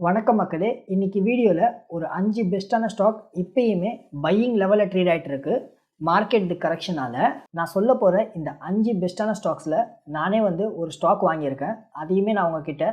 வணக்கம் மக்களே. இன்னைக்கு வீடியோவில் ஒரு அஞ்சு பெஸ்ட்டான ஸ்டாக் இப்பயுமே பையிங் லெவலில் ட்ரேட் ஆகிட்டு இருக்கு மார்க்கெட் கரெக்ஷனால் நான் சொல்ல போகிற இந்த அஞ்சு பெஸ்ட்டான ஸ்டாக்ஸில் நானே வந்து ஒரு ஸ்டாக் வாங்கியிருக்கேன். அதையுமே நான் உங்ககிட்ட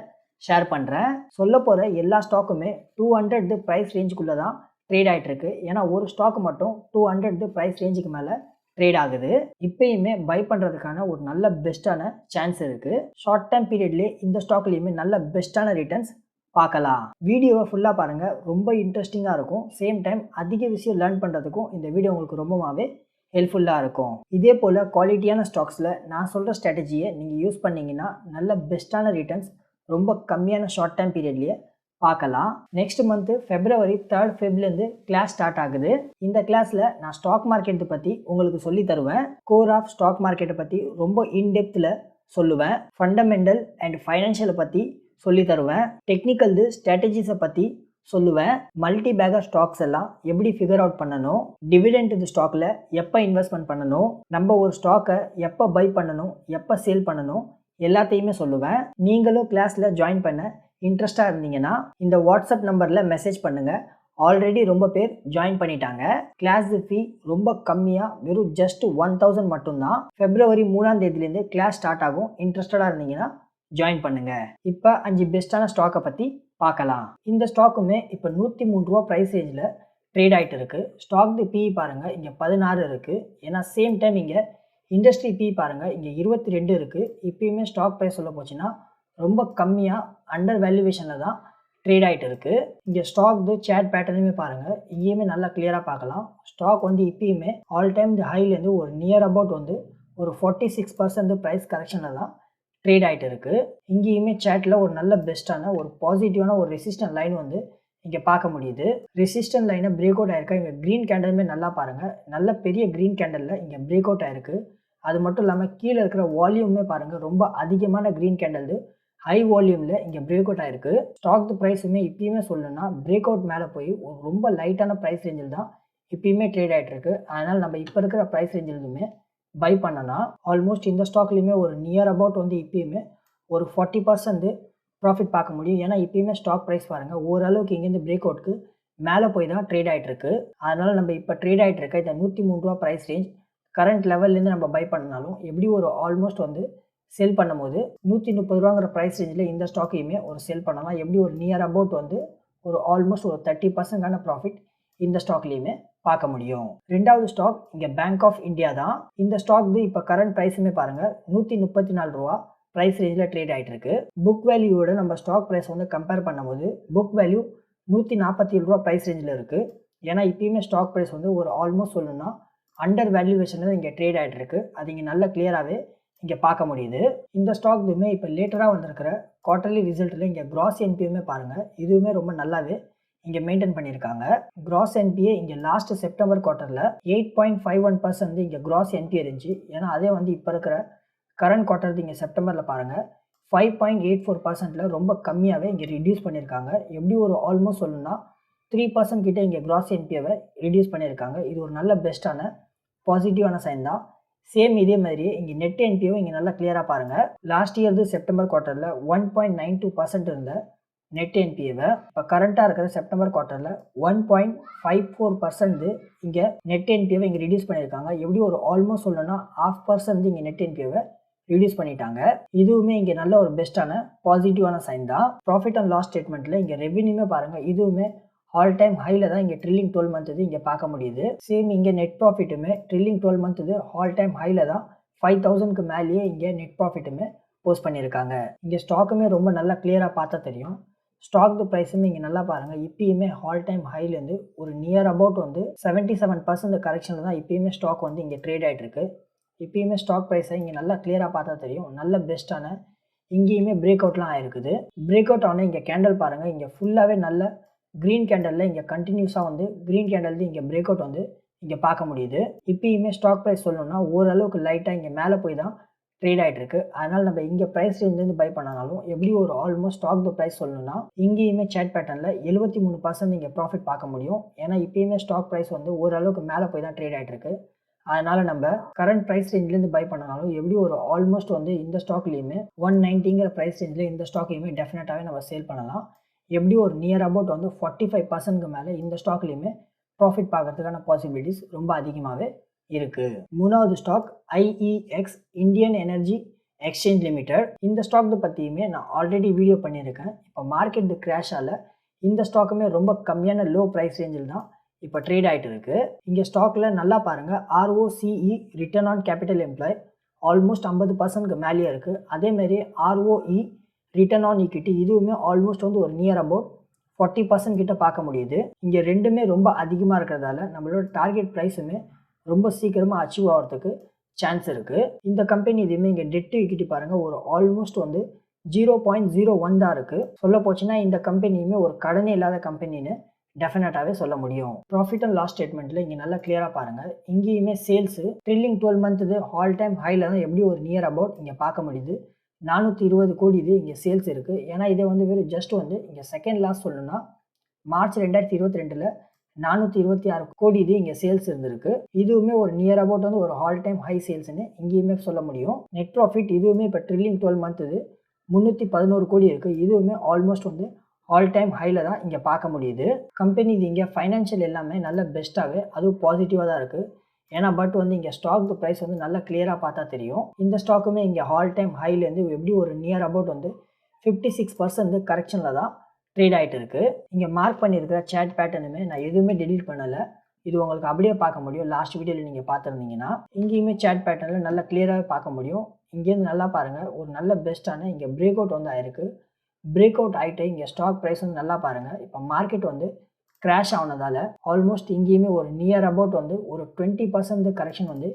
ஷேர் பண்ணுறேன் சொல்ல போகிற எல்லா ஸ்டாக்குமே டூ ஹண்ட்ரட் ப்ரைஸ் ரேஞ்சுக்குள்ளே தான் ட்ரேட் ஆகிட்டுருக்கு ஏன்னா ஒரு ஸ்டாக் மட்டும் டூ ஹண்ட்ரட் ப்ரைஸ் ரேஞ்சுக்கு மேலே ட்ரேட் ஆகுது. இப்பயுமே பை பண்ணுறதுக்கான ஒரு நல்ல பெஸ்ட்டான சான்ஸ் இருக்குது ஷார்ட் டைம் பீரியட்லேயே இந்த ஸ்டாக்லேயுமே நல்ல பெஸ்ட்டான ரிட்டர்ன்ஸ் பார்க்கலாம். வீடியோவை ஃபுல்லாக பாருங்கள் ரொம்ப இன்ட்ரெஸ்டிங்காக இருக்கும். சேம் டைம் அதிக விஷயம் லேர்ன் பண்ணுறதுக்கும் இந்த வீடியோ உங்களுக்கு ரொம்பவே ஹெல்ப்ஃபுல்லாக இருக்கும். இதே போல் குவாலிட்டியான ஸ்டாக்ஸில் நான் சொல்கிற ஸ்ட்ராட்டஜியை நீங்கள் யூஸ் பண்ணிங்கன்னா நல்ல பெஸ்ட்டான ரிட்டர்ன்ஸ் ரொம்ப கம்மியான ஷார்ட் டைம் பீரியட்லேயே பார்க்கலாம். நெக்ஸ்ட் மந்த்து ஃபெப்ரவரி தேர்ட் ஃபெப்லேருந்து கிளாஸ் ஸ்டார்ட் ஆகுது. இந்த கிளாஸில் நான் ஸ்டாக் மார்க்கெட்டை பற்றி உங்களுக்கு சொல்லி தருவேன். கோர் ஆஃப் ஸ்டாக் மார்க்கெட்டை பற்றி ரொம்ப இன்டெப்த்தில் சொல்லுவேன். ஃபண்டமெண்டல் அண்ட் ஃபைனான்ஷியலை பற்றி சொல்லி தருவேன். டெக்னிக்கல்து ஸ்ட்ராட்டஜிஸை பற்றி சொல்லுவேன். மல்டி பேக்கர் ஸ்டாக்ஸ் எல்லாம் எப்படி ஃபிகர் அவுட் பண்ணணும்? டிவிடெண்ட் இந்த ஸ்டாக்கில் எப்போ இன்வெஸ்ட்மெண்ட் பண்ணணும்? நம்ம ஒரு ஸ்டாக்கை எப்போ பை பண்ணணும்? எப்போ சேல் பண்ணணும்? எல்லாத்தையுமே சொல்லுவேன். நீங்களும் கிளாஸில் ஜாயின் பண்ண இன்ட்ரெஸ்டாக இருந்தீங்கன்னா இந்த வாட்ஸ்அப் நம்பரில் மெசேஜ் பண்ணுங்கள் ஆல்ரெடி ரொம்ப பேர் ஜாயின் பண்ணிட்டாங்க. கிளாஸ் ஃபீ ரொம்ப கம்மியாக வெறும் ஜஸ்ட் ஒன் தௌசண்ட் மட்டும்தான். ஃபெப்ரவரி மூணாம் தேதியிலேருந்து கிளாஸ் ஸ்டார்ட் ஆகும். இன்ட்ரெஸ்டடாக இருந்தீங்கன்னா ஜாயின் பண்ணுங்க. இப்போ அஞ்சு பெஸ்ட்டான ஸ்டாக்கை பற்றி பார்க்கலாம். இந்த ஸ்டாக்குமே இப்போ நூற்றி மூணு ரூபா ப்ரைஸ் ரேஞ்சில் ட்ரேட் ஆகிட்டு இருக்குது ஸ்டாக் பிஇ பாருங்கள் இங்கே பதினாறு இருக்குது ஏன்னா சேம் டைம் இங்கே இண்டஸ்ட்ரி பி பாருங்கள் இங்கே இருபத்தி ரெண்டு இருக்குது இப்பயுமே ஸ்டாக் ப்ரைஸ் சொல்ல போச்சுன்னா ரொம்ப கம்மியாக அண்டர் வேல்யூவேஷனில் தான் ட்ரேட் ஆகிட்டு இருக்குது இங்கே ஸ்டாக் ஸ்டாக்து சேட் பேட்டர்னுமே பாருங்கள் இங்கேயுமே நல்லா கிளியராக பார்க்கலாம். ஸ்டாக் வந்து இப்பயுமே ஆல் டைம் தி ஹைலேருந்து ஒரு நியர் அபவுட் வந்து ஒரு ஃபார்ட்டி சிக்ஸ் பர்சன்ட் ப்ரைஸ் கரெக்ஷனில் தான் ட்ரேட் ஆகிட்டு இருக்குது இங்கேயுமே சேட்டில் ஒரு நல்ல பெஸ்ட்டான ஒரு பாசிட்டிவான ஒரு ரெசிஸ்டன்ட் லைன் வந்து இங்கே பார்க்க முடியுது. ரெசிஸ்டன்ட் லைனை பிரேக் அவுட் ஆயிருக்கா? இங்கே க்ரீன் கேண்டலுமே நல்லா பாருங்கள் நல்ல பெரிய க்ரீன் கேண்டலில் இங்கே பிரேக் அவுட் ஆயிருக்கு. அது மட்டும் இல்லாமல் கீழே இருக்கிற வால்யூமே பாருங்கள் ரொம்ப அதிகமான க்ரீன் கேண்டல் ஹை வால்யூமில் இங்கே பிரேக் அவுட் ஆயிருக்கு. ஸ்டாக் ப்ரைஸுமே இப்பயுமே சொல்லணும்னா பிரேக் அவுட் மேலே போய் ஒரு ரொம்ப லைட்டான ப்ரைஸ் ரேஞ்சில் தான் இப்பயுமே ட்ரேட் ஆகிட்டு இருக்கு. அதனால் நம்ம இப்போ இருக்கிற ப்ரைஸ் ரேஞ்சிலுமே பை பண்ணனா ஆல்மோஸ்ட் இந்த ஸ்டாக்லேயுமே ஒரு நியர் அபவுட் வந்து இப்பயுமே ஒரு ஃபார்ட்டி பர்சன்ட் ப்ராஃபிட் பார்க்க முடியும். ஏன்னா இப்பயுமே ஸ்டாக் ப்ரைஸ் பாருங்கள் ஓரளவுக்கு இங்கேருந்து பிரேக் அவுட்க்கு மேலே போய் தான் ட்ரேட் ஆகிட்டுருக்கு அதனால் நம்ம இப்போ ட்ரேட் ஆகிட்டுருக்க இந்த நூற்றி மூணு ரூபா ப்ரைஸ் ரேஞ்ச் கரண்ட் லெவல்லேருந்து நம்ம பை பண்ணாலும் எப்படி ஒரு ஆல்மோஸ்ட் வந்து செல் பண்ணும்போது நூற்றி முப்பது ரூபாங்கிற ப்ரைஸ் ரேஞ்சில் இந்த ஸ்டாக்கையுமே ஒரு செல் பண்ணலாம். எப்படி ஒரு நியர் அபவுட் வந்து ஒரு ஆல்மோஸ்ட் ஒரு தேர்ட்டி பர்சன்டான ப்ராஃபிட் இந்த ஸ்டாக்லேயுமே பார்க்க முடியும். ரெண்டாவது ஸ்டாக் இங்கே பேங்க் ஆஃப் இந்தியா தான். இந்த ஸ்டாக் இப்போ கரண்ட் ப்ரைஸுமே பாருங்கள் நூற்றி முப்பத்தி நாலு ரூபா ப்ரைஸ் ரேஞ்சில் ட்ரேட் ஆகிட்டு இருக்கு புக் வேல்யூவோட நம்ம ஸ்டாக் ப்ரைஸ் வந்து கம்பேர் பண்ணும்போது புக் வேல்யூ நூற்றி நாற்பத்தி ஏழு ரூபா ப்ரைஸ் ரேஞ்சில் இருக்குது ஏன்னா இப்பயுமே ஸ்டாக் ப்ரைஸ் வந்து ஒரு ஆல்மோஸ்ட் சொல்லணும்னா அண்டர் வேல்யூவேஷனில் இங்கே ட்ரேட் ஆகிட்டு இருக்கு அது இங்கே நல்ல கிளியராகவே இங்கே பார்க்க முடியுது. இந்த ஸ்டாக் இதுவுமே இப்போ லேட்டராக வந்திருக்கிற குவார்டர்லி ரிசல்ட்டில் இங்கே கிராஸ் என்பியுமே பாருங்கள் இதுவுமே ரொம்ப நல்லாவே இங்கே மெயின்டைன் பண்ணியிருக்காங்க கிராஸ் என்பிஏ இங்கே last September குவார்ட்டரில் eight point five one percent இங்கே கிராஸ் என்பிஏ இருந்துச்சு. ஏன்னா அதே வந்து இப்போ இருக்கிற கரண்ட் குவார்ட்டர் இங்கே செப்டம்பரில் பாருங்கள் ஃபைவ் பாயிண்ட் எயிட் ஃபோர் பர்சன்ட்டில் ரொம்ப கம்மியாகவே இங்கே ரிடியூஸ் பண்ணியிருக்காங்க எப்படி ஒரு ஆல்மோஸ்ட் சொல்லணும்னா த்ரீ பர்சன்ட் கிட்டே இங்கே கிராஸ் என்பிஏவை ரிடியூஸ் பண்ணியிருக்காங்க இது ஒரு நல்ல பெஸ்ட்டான பாசிட்டிவான சைன் தான். சேம் இதே மாதிரியே இங்கே நெட் என்பியும் இங்கே நல்லா கிளியராக பாருங்கள் லாஸ்ட் இயர்து September குவார்ட்டரில் one point nine two percent இருந்த நெட் என்பிஏவை இப்போ கரண்ட்டாக இருக்கிற September குவார்ட்டரில் one point five four percent இங்கே நெட் என்பிஏவை இங்கே ரிடியூஸ் பண்ணியிருக்காங்க எப்படி ஒரு ஆல்மோஸ்ட் சொல்லணும்னா ஆஃப் பர்சன்ட் இங்கே நெட் என்பிஏவை ரிடியூஸ் பண்ணிட்டாங்க. இதுவுமே இங்கே நல்ல ஒரு பெஸ்ட்டான பாசிட்டிவான சைன் தான். ப்ராஃபிட் அண்ட் லாஸ் ஸ்டேட்மெண்ட்டில் இங்கே ரெவென்யூமே பாருங்கள் இதுவுமே ஆல் டைம் ஹையில் தான் இங்கே ட்ரில்லிங் டுவெல் மந்த் இது இங்கே பார்க்க முடியுது. சேம் இங்கே நெட் ப்ராஃபிட்டுமே ட்ரில்லிங் டுவெல் மந்த் இது ஆல் டைம் ஹையில் தான் ஃபைவ் தௌசண்ட்க்கு மேலேயே இங்கே நெட் ப்ராஃபிட்டுமே போஸ்ட் பண்ணியிருக்காங்க இங்கே ஸ்டாக்குமே ரொம்ப நல்லா கிளியராக பார்த்தா தெரியும். ஸ்டாக் ப்ரைஸுமே இங்கே நல்லா பாருங்கள் இப்பயுமே ஆல் டைம் ஹைலேருந்து ஒரு நியர் அபவுட் வந்து செவன்ட்டி செவன் பர்சன்ட் கரெக்ஷனில் தான் இப்பயுமே ஸ்டாக் வந்து இங்கே ட்ரேட் ஆகிட்டு இருக்கு. இப்பயுமே ஸ்டாக் ப்ரைஸை இங்கே நல்லா கிளியராக பார்த்தா தெரியும். நல்ல பெஸ்ட்டான இங்கேயுமே பிரேக் அவுட்லாம் ஆயிருக்குது. பிரேக் அவுட் ஆன இங்கே கேண்டல் பாருங்கள் இங்கே ஃபுல்லாகவே நல்ல க்ரீன் கேண்டலில் இங்கே கண்டினியூஸாக வந்து க்ரீன் கேண்டல் இங்கே பிரேக் அவுட் வந்து இங்கே பார்க்க முடியுது. இப்பயுமே ஸ்டாக் ப்ரைஸ் சொல்லணும்னா ஓரளவுக்கு லைட்டாக இங்கே மேலே போய் தான் ட்ரேட் ஆகிட்டு இருக்கு அதனால் நம்ம இங்கே ப்ரைஸ் ரேஞ்சிலேருந்து பை பண்ணனாலும் எப்படி ஒரு ஆல்மோஸ்ட் ஸ்டாக் த ப்ரைஸ் சொல்லணும்னா இங்கேயுமே சேட் பேட்டர்னில் எழுபத்தி மூணு பர்சன்ட் இங்கே ப்ராஃபிட் பார்க்க முடியும். ஏன்னா இப்போயுமே ஸ்டாக் ப்ரைஸ் வந்து ஓரளவுக்கு மேலே போய் தான் ட்ரேட் ஆகிட்டு இருக்கு அதனால் நம்ம கரண்ட் ப்ரைஸ் ரேஞ்சிலேருந்து பை பண்ணனாலும் எப்படி ஒரு ஆல்மோஸ்ட் வந்து இந்த ஸ்டாக்லேயுமே ஒன் நைன்ட்டிங்கிற ப்ரைஸ் ரேஞ்சில் இந்த ஸ்டாக்கையுமே டெஃபினட்டாகவே நம்ம சேல் பண்ணலாம். எப்படி ஒரு நியர் அபவுட் வந்து ஃபார்ட்டி ஃபைவ் பர்சன்ட்க்கு மேலே இந்த ஸ்டாக்லேயுமே ப்ராஃபிட் பார்க்கறதுக்கான பாசிபிலிட்டிஸ் ரொம்ப அதிகமாகவே இருக்குது மூணாவது stock IEX Indian energy exchange limited இந்த ஸ்டாக் பற்றியுமே நான் ஆல்ரெடி வீடியோ பண்ணியிருக்கேன். இப்போ மார்க்கெட் கிராஷால் இந்த ஸ்டாக்குமே ரொம்ப கம்மியான லோ ப்ரைஸ் ரேஞ்சில் தான் இப்போ ட்ரேட் ஆகிட்டு இருக்கு. இங்கே ஸ்டாக்கில் நல்லா பாருங்கள் ROCE return on capital employ almost ஐம்பது பர்சன்ட்க்கு மேலேயே இருக்குது அதேமாரி ஆர்ஓஇ ரிட்டர்ன் ஆன் ஈக்விட்டி இதுவுமே ஆல்மோஸ்ட் வந்து ஒரு நியர் அபவுட் ஃபார்ட்டி பர்சன்ட் கிட்ட பார்க்க முடியுது. இங்கே ரெண்டுமே ரொம்ப அதிகமாக இருக்கிறதால நம்மளோட டார்கெட் ப்ரைஸுமே ரொம்ப சீக்கிரமாக அச்சீவ் ஆகிறதுக்கு சான்ஸ் இருக்குது இந்த கம்பெனி இதுவுமே இங்கே டெட்டு ஈக்விட்டி பாருங்கள் ஒரு ஆல்மோஸ்ட் வந்து ஜீரோ பாயிண்ட் ஜீரோ ஒன் தான் இருக்குது சொல்ல போச்சுன்னா இந்த கம்பெனியுமே ஒரு கடனே இல்லாத கம்பெனின்னு டெஃபினட்டாகவே சொல்ல முடியும். ப்ராஃபிட் அண்ட் லாஸ் ஸ்டேட்மெண்ட்டில் இங்கே நல்லா கிளியராக பாருங்கள் இங்கேயுமே சேல்ஸு ட்ரில்லிங் டுவெல் மந்த் இது ஆல் டைம் ஹையில் தான் எப்படி ஒரு நியர் அபவுட் இங்கே பார்க்க முடியுது. நானூற்றி இருபது கோடி இது இங்கே சேல்ஸ் இருக்குது ஏன்னா இதை வந்து வெறும் ஜஸ்ட் வந்து இங்கே செகண்ட் லாஸ் சொல்லணும்னா மார்ச் ரெண்டாயிரத்தி இருபத்தி ரெண்டில் நானூற்றி இருபத்தி ஆறு கோடி இது இங்கே சேல்ஸ் இருந்திருக்கு. இதுவுமே ஒரு நியர் அபவுட் வந்து ஒரு ஆல் டைம் ஹை சேல்ஸ்னு இங்கேயுமே சொல்ல முடியும். நெட் ப்ராஃபிட் இதுவுமே இப்போ ட்ரில்லிங் டுவெல் மந்த் இது முந்நூற்றி பதினோரு கோடி இருக்குது இதுவுமே ஆல்மோஸ்ட் வந்து ஆல் டைம் ஹையில் தான் இங்கே பார்க்க முடியுது. கம்பெனி இது இங்கே ஃபைனான்ஷியல் எல்லாமே நல்ல பெஸ்ட்டாகவே அதுவும் பாசிட்டிவாக தான் இருக்குது ஏன்னா பட் வந்து இங்கே ஸ்டாக் ப்ரைஸ் வந்து நல்லா கிளியராக பார்த்தா தெரியும். இந்த ஸ்டாக்குமே இங்கே ஆல் டைம் ஹைலேருந்து எப்படி ஒரு நியர் அபவுட் வந்து ஃபிஃப்டி சிக்ஸ் பர்சன்ட் கரெக்ஷனில் தான் ட்ரேட் ஆகிட்டு இருக்குது இங்கே மார்க் பண்ணியிருக்கிற சேட் பேட்டர்னுமே நான் எதுவுமே டெலீட் பண்ணலை. இது உங்களுக்கு அப்படியே பார்க்க முடியும். லாஸ்ட் வீடியோவில் நீங்கள் பார்த்துருந்தீங்கன்னா இங்கேயுமே சேட் பேட்டர்னில் நல்லா கிளியராகவே பார்க்க முடியும். இங்கேருந்து நல்லா பாருங்கள் ஒரு நல்ல பெஸ்ட்டான இங்கே பிரேக் அவுட் வந்து ஆயிருக்கு. பிரேக் அவுட் ஆகிட்டு இங்கே ஸ்டாக் ப்ரைஸ் வந்து நல்லா பாருங்கள் இப்போ மார்க்கெட் வந்து கிராஷ் ஆனதால் ஆல்மோஸ்ட் இங்கேயுமே ஒரு நியர் அபவுட் வந்து ஒரு டுவெண்ட்டி பர்சன்ட் கரெக்ஷன் வந்து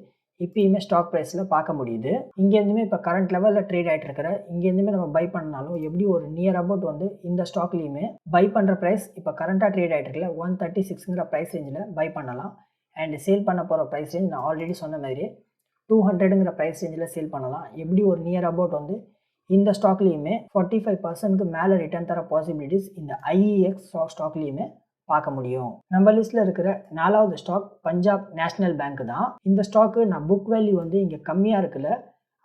இப்பயுமே ஸ்டாக் ப்ரைஸில் பார்க்க முடியுது. இங்கேருந்துமே இப்போ கரண்ட் லெவலில் ட்ரேட் ஆகிட்டு இருக்கிற இங்கேருந்துமே நம்ம பை பண்ணாலும் எப்படி ஒரு நியர் அபவுட் வந்து இந்த ஸ்டாக்லேயுமே பை பண்ணுற ப்ரைஸ் இப்போ கரண்ட்டாக ட்ரேட் ஆகிட்டு இருக்கல ஒன் தேர்ட்டி சிக்ஸுங்கிற ப்ரைஸ் ரேஞ்சில் பை பண்ணலாம். அண்ட் சேல் பண்ண போகிற ப்ரைஸ் ரேஞ்ச் நான் ஆல்ரெடி சொன்ன மாதிரி டூ ஹண்ட்ரடுங்கிற ப்ரைஸ் ரேஞ்சில் சேல் பண்ணலாம். எப்படி ஒரு நியர் அபவுட் வந்து இந்த ஸ்டாக்லேயுமே ஃபார்ட்டி ஃபைவ் பர்சன்ட்க்கு மேலே ரிட்டர்ன் தர பாசிபிலிட்டிஸ் இந்த ஐஇஎக்ஸ் ஸ்டாக்லேயுமே பார்க்க முடியும். நம்ம லிஸ்ட்டில் இருக்கிற நாலாவது ஸ்டாக் பஞ்சாப் நேஷ்னல் பேங்க் தான். இந்த ஸ்டாக்கு நான் புக் வேல்யூ வந்து இங்கே கம்மியாக இருக்குல்ல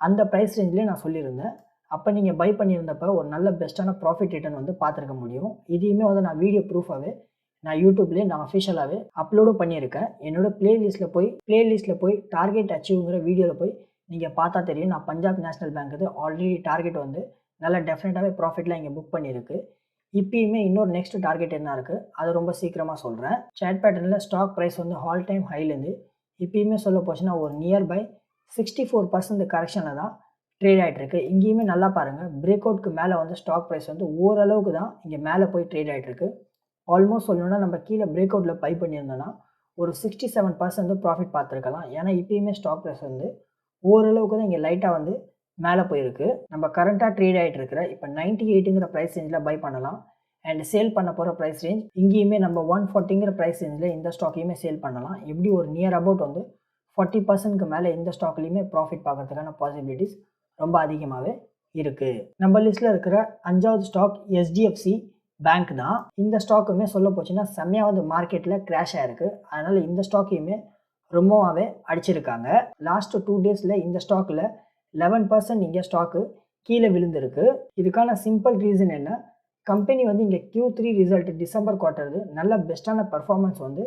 அந்த ப்ரைஸ் ரேஞ்சிலே நான் சொல்லியிருந்தேன். அப்போ நீங்கள் பை பண்ணியிருந்தப்ப ஒரு நல்ல பெஸ்ட்டான ப்ராஃபிட் ரிட்டர்ன் வந்து பார்த்துருக்க முடியும். இதையுமே வந்து நான் வீடியோ ப்ரூஃபாகவே நான் யூடியூப்லேயே நான் அஃபிஷியலாகவே அப்லோடும் பண்ணியிருக்கேன். என்னோட பிளேலிஸ்ட்டில் போய் பிளேலிஸ்ட்டில் போய் டார்கெட் அச்சீவ்ங்கிற வீடியோவில் போய் நீங்கள் பார்த்தா தெரியும். நான் பஞ்சாப் நேஷ்னல் பேங்க்கு ஆல்ரெடி டார்கெட் வந்து நல்லா டெஃபினட்டாகவே ப்ராஃபிட்லாம் இங்கே புக் பண்ணியிருக்கு. இப்பயுமே இன்னொரு நெக்ஸ்ட் டார்கெட் என்ன இருக்குது அது ரொம்ப சீக்கிரமாக சொல்கிறேன் சேட் பேட்டர்னில் ஸ்டாக் ப்ரைஸ் வந்து ஆல் டைம் ஹைலேருந்து இப்பயுமே சொல்ல போச்சுன்னா ஒரு நியர்பை சிக்ஸ்டி ஃபோர் பர்சன்ட் கரெக்ஷனில் தான் ட்ரேட் ஆகிட்டு இங்கேயுமே நல்லா பாருங்கள் பிரேக் அவுட்க்கு மேலே வந்து ஸ்டாக் ப்ரைஸ் வந்து ஓரளவுக்கு தான் இங்கே மேலே போய் ட்ரேட் ஆகிட்டு ஆல்மோஸ்ட் சொல்லணும்னா நம்ம கீழே பிரேக் அவுட்டில் பை பண்ணியிருந்தோன்னா ஒரு சிக்ஸ்டி செவன் பர்சன்ட் ப்ராஃபிட் பார்த்துருக்கலாம். ஏன்னா இப்பயுமே ஸ்டாக் ப்ரைஸ் வந்து ஓரளவுக்கு தான் இங்கே லைட்டாக வந்து மேலே போயிருக்கு. நம்ம கரண்ட்டாக ட்ரேட் ஆகிட்டு இருக்கிற இப்போ நைன்ட்டி எயிட்டுங்கிற ப்ரைஸ் ரேஞ்சில் பை பண்ணலாம். அண்ட் சேல் பண்ண போகிற ப்ரைஸ் ரேஞ்ச் இங்கேயுமே நம்ம ஒன் ஃபார்ட்டிங்கிற ப்ரைஸ் ரேஞ்சில் இந்த ஸ்டாக்கையுமே சேல் பண்ணலாம். எப்படி ஒரு நியர் அபவுட் வந்து ஃபார்ட்டி பர்சன்ட்க்கு மேலே இந்த ஸ்டாக்லேயுமே ப்ராஃபிட் பார்க்குறதுக்கான பாசிபிலிட்டிஸ் ரொம்ப அதிகமாகவே இருக்குது நம்ம லிஸ்ட்டில் இருக்கிற அஞ்சாவது ஸ்டாக் எஸ்டிஎஃப்சி பேங்க் தான். இந்த ஸ்டாக்குமே சொல்ல போச்சுன்னா செம்மையாக வந்து மார்க்கெட்டில் கிராஷ் ஆகிருக்கு அதனால் இந்த ஸ்டாக்கையுமே ரொம்பவாகவே அடிச்சிருக்காங்க. லாஸ்ட் டூ டேஸில் இந்த ஸ்டாக்கில் லெவன் பர்சன்ட் இங்கே ஸ்டாக்கு கீழே விழுந்திருக்கு. இதுக்கான சிம்பிள் ரீசன் என்ன? கம்பெனி வந்து இங்கே Q three result December quarter நல்ல பெஸ்ட்டான பர்ஃபார்மன்ஸ் வந்து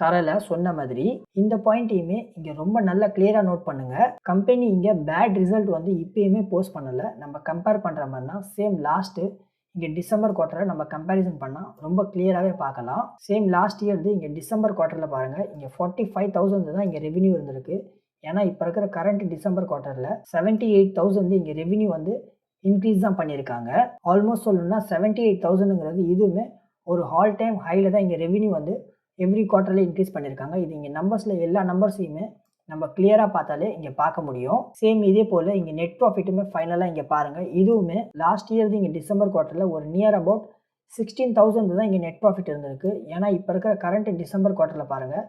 தரலை சொன்ன மாதிரி. இந்த பாயிண்ட்டையுமே இங்கே ரொம்ப நல்லா கிளியராக நோட் பண்ணுங்கள் கம்பெனி இங்கே பேட் ரிசல்ட் வந்து இப்போயுமே போஸ்ட் பண்ணலை. நம்ம கம்பேர் பண்ணுற மாதிரினா சேம் லாஸ்ட்டு இங்கே டிசம்பர் குவார்ட்டரை நம்ம கம்பேரிசன் பண்ணால் ரொம்ப கிளியராகவே பார்க்கலாம். சேம் லாஸ்ட் இயர் இங்கே டிசம்பர் குவார்ட்டரில் பாருங்கள் இங்கே ஃபார்ட்டி ஃபைவ் தௌசண்ட் தான் இங்கே ரெவன்யூ இருந்திருக்கு. ஏன்னா இப்போ இருக்கிற கரண்ட் டிசம்பர் குவார்ட்டரில் செவன்ட்டி எயிட் தௌசண்ட் இங்கே ரெவின்யூ வந்து இன்க்ரீஸ் தான் பண்ணியிருக்காங்க ஆல்மோஸ்ட் சொல்லணும்னா செவன்ட்டி எயிட் தௌசண்ட்ங்கிறது இதுவுமே ஒரு ஆல் டைம் ஹையில் தான் இங்கே ரெவின்யூ வந்து எவ்ரி குவார்ட்டரில் இன்க்ரீஸ் பண்ணியிருக்காங்க இது இங்கே நம்பர்ஸில் எல்லா நம்பர்ஸையுமே நம்ம கிளியராக பார்த்தாலே இங்கே பார்க்க முடியும். சேம் இதே போல் இங்கே நெட் ப்ராஃபிட்டுமே ஃபைனலாக இங்கே பாருங்கள் இதுவுமே லாஸ்ட் இயர் இங்கே டிசம்பர் குவார்ட்டரில் ஒரு நியர் அபவுட் சிக்ஸ்டீன் தௌசண்ட் தான் இங்கே நெட் ப்ராஃபிட் இருந்திருக்கு. ஏன்னா இப்போ இருக்கிற கரண்ட் டிசம்பர் குவார்ட்டரில் பாருங்கள்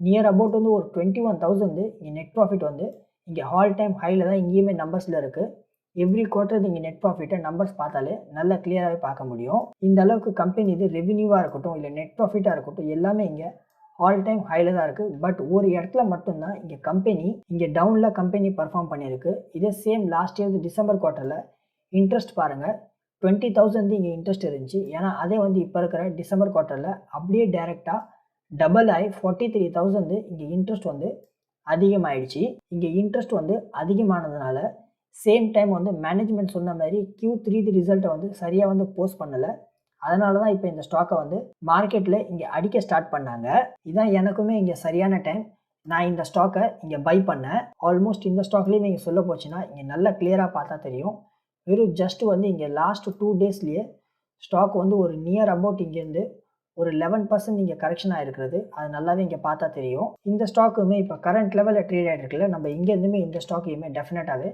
நியர் அபவுட் வந்து ஒரு டுவெண்ட்டி ஒன் தௌசண்ட் இங்கே நெட் ப்ராஃபிட் வந்து இங்கே ஆல் டைம் ஹையில் தான் இங்கேயுமே நம்பர்ஸில் இருக்குது எவ்ரி குவார்ட்டர் இங்கே நெட் ப்ராஃபிட்டை நம்பர்ஸ் பார்த்தாலே நல்லா கிளியராகவே பார்க்க முடியும். இந்த அளவுக்கு கம்பெனி இது ரெவென்யூவாக இருக்கட்டும் இல்லை நெட் ப்ராஃபிட்டாக இருக்கட்டும் எல்லாமே இங்கே ஆல் டைம் ஹையில் தான் இருக்குது பட் ஒரு இடத்துல மட்டும்தான் இங்கே கம்பெனி இங்கே டவுனில் கம்பெனி பர்ஃபார்ம் பண்ணியிருக்கு. இதே சேம் லாஸ்ட் இயர் டிசம்பர் குவார்ட்டரில் இன்ட்ரெஸ்ட் பாருங்கள் டுவெண்ட்டி தௌசண்ட் இங்கே இன்ட்ரெஸ்ட் இருந்துச்சு. ஏன்னா அதே வந்து இப்போ இருக்கிற டிசம்பர் குவார்ட்டரில் அப்படியே டேரெக்டாக டபுள் ஆகி ஃபார்ட்டி த்ரீ தௌசண்ட் இங்கே இன்ட்ரெஸ்ட் வந்து அதிகமாகிடுச்சு இங்கே இன்ட்ரெஸ்ட் வந்து அதிகமானதுனால சேம் டைம் வந்து மேனேஜ்மெண்ட் சொன்ன மாதிரி கியூ த்ரீ தி ரிசல்ட்டை வந்து சரியாக வந்து போஸ்ட் பண்ணலை. அதனால தான் இப்போ இந்த ஸ்டாக்கை வந்து மார்க்கெட்டில் இங்கே அடிக்க ஸ்டார்ட் பண்ணாங்க. இதான் எனக்குமே இங்கே சரியான டைம் நான் இந்த ஸ்டாக்கை இங்கே பை பண்ணேன். ஆல்மோஸ்ட் இந்த ஸ்டாக்லேயுமே இங்கே சொல்ல போச்சுன்னா இங்கே நல்லா கிளியராக பார்த்தா தெரியும். வெறும் ஜஸ்ட் வந்து இங்கே லாஸ்ட் டூ டேஸ்லேயே ஸ்டாக் வந்து ஒரு நியர் அபவுட் இங்கேருந்து ஒரு லெவன் பர்சன்ட் இங்கே கரெக்ஷன் ஆகிருக்கிறது அது நல்லாவே இங்கே பார்த்தா தெரியும். இந்த ஸ்டாக்குமே இப்போ கரண்ட் லெவலில் ட்ரேட் ஆகிருக்குல்ல நம்ம இங்கேருந்துமே இந்த ஸ்டாக்கையுமே டெஃபினட்டாகவே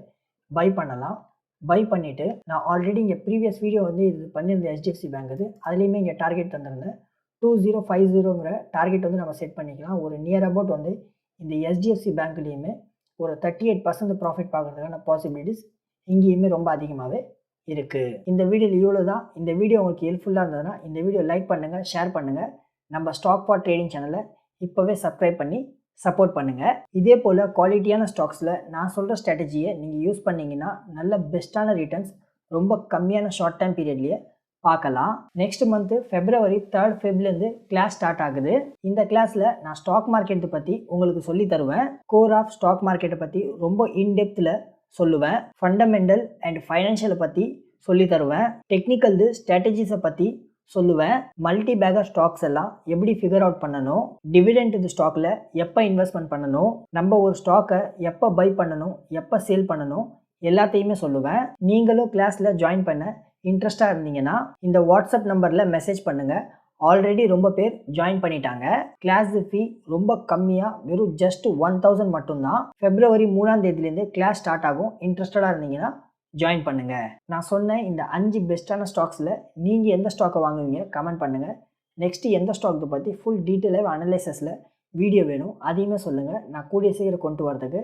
பை பண்ணலாம். பை பண்ணிவிட்டு நான் ஆல்ரெடி இங்கே ப்ரீவியஸ் வீடியோ வந்து இது பண்ணியிருந்தேன் ஹெச்டிஎஃப்சி பேங்க் இது. அதுலேயுமே இங்கே டார்கெட் தந்திருந்தேன். டூ ஜீரோ ஃபைவ் ஜீரோங்கிற டார்கெட் வந்து நம்ம செட் பண்ணிக்கலாம். ஒரு நியர் அபவுட் வந்து இந்த எஸ்டிஎஃப்சி பேங்க்லேயுமே ஒரு தேர்ட்டி எயிட் பர்சன்ட் ப்ராஃபிட் பார்க்குறதுக்கான பாசிபிலிட்டிஸ் இங்கேயுமே ரொம்ப அதிகமாகவே இருக்குது இந்த வீடியோவில் இவ்வளோ தான் இந்த வீடியோ உங்களுக்கு ஹெல்ப்ஃபுல்லாக இருந்ததுன்னா இந்த வீடியோ லைக் பண்ணுங்கள் ஷேர் பண்ணுங்கள் நம்ம ஸ்டாக் ஃபார் ட்ரேடிங் சேனலை இப்போவே சப்ஸ்கிரைப் பண்ணி சப்போர்ட் பண்ணுங்கள் இதே போல் குவாலிட்டியான ஸ்டாக்ஸில் நான் சொல்கிற ஸ்ட்ராட்டஜியை நீங்கள் யூஸ் பண்ணிங்கன்னா நல்ல பெஸ்ட்டான ரிட்டர்ன்ஸ் ரொம்ப கம்மியான ஷார்ட் டைம் பீரியட்லேயே பார்க்கலாம். நெக்ஸ்ட் மந்த்து ஃபெப்ரவரி தேர்ட் ஃபெப்லேருந்து கிளாஸ் ஸ்டார்ட் ஆகுது. இந்த கிளாஸில் நான் ஸ்டாக் மார்க்கெட்டை பற்றி உங்களுக்கு சொல்லி தருவேன். கோர் ஆஃப் ஸ்டாக் மார்க்கெட்டை பற்றி ரொம்ப இன்டெப்த்தில் சொல்லுவேன். ஃபண்டமெண்டல் அண்ட் ஃபைனான்ஷியலை பற்றி சொல்லி தருவேன். டெக்னிக்கல்து ஸ்ட்ராட்டஜிஸை பற்றி சொல்லுவேன். மல்டி பேக்கர் ஸ்டாக்ஸ் எல்லாம் எப்படி ஃபிகர் அவுட் பண்ணணும்? டிவிடெண்ட் இந்த ஸ்டாக்கில் எப்போ இன்வெஸ்ட்மெண்ட் பண்ணணும்? நம்ம ஒரு ஸ்டாக்கை எப்போ பை பண்ணணும்? எப்போ சேல் பண்ணணும்? எல்லாத்தையுமே சொல்லுவேன். நீங்களும் கிளாஸில் ஜாயின் பண்ண இன்ட்ரெஸ்டாக இருந்தீங்கன்னா இந்த வாட்ஸ்அப் நம்பரில் மெசேஜ் பண்ணுங்கள் ஆல்ரெடி ரொம்ப பேர் ஜாயின் பண்ணிட்டாங்க. கிளாஸ் ஃபீ ரொம்ப கம்மியாக வெறும் ஜஸ்ட் ஒன் தௌசண்ட் மட்டும்தான். ஃபெப்ரவரி மூணாம் தேதியிலேருந்து கிளாஸ் ஸ்டார்ட் ஆகும். இன்ட்ரெஸ்டடாக இருந்தீங்கன்னா ஜாயின் பண்ணுங்கள் நான் சொன்ன இந்த அஞ்சு பெஸ்ட்டான ஸ்டாக்ஸில் நீங்கள் எந்த ஸ்டாக்கை வாங்குவீங்க கமெண்ட் பண்ணுங்கள் நெக்ஸ்ட்டு எந்த ஸ்டாக்கை பற்றி ஃபுல் டீட்டெயிலாக அனலைசஸில் வீடியோ வேணும். அதையுமே சொல்லுங்கள் நான் கூடிய சீக்கிரம் கொண்டு வரதுக்கு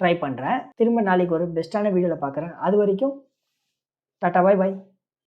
ட்ரை பண்ணுறேன் திரும்ப நாளைக்கு ஒரு பெஸ்ட்டான வீடியோவில் பார்க்குறேன் அது வரைக்கும் டாட்டா பாய் பாய்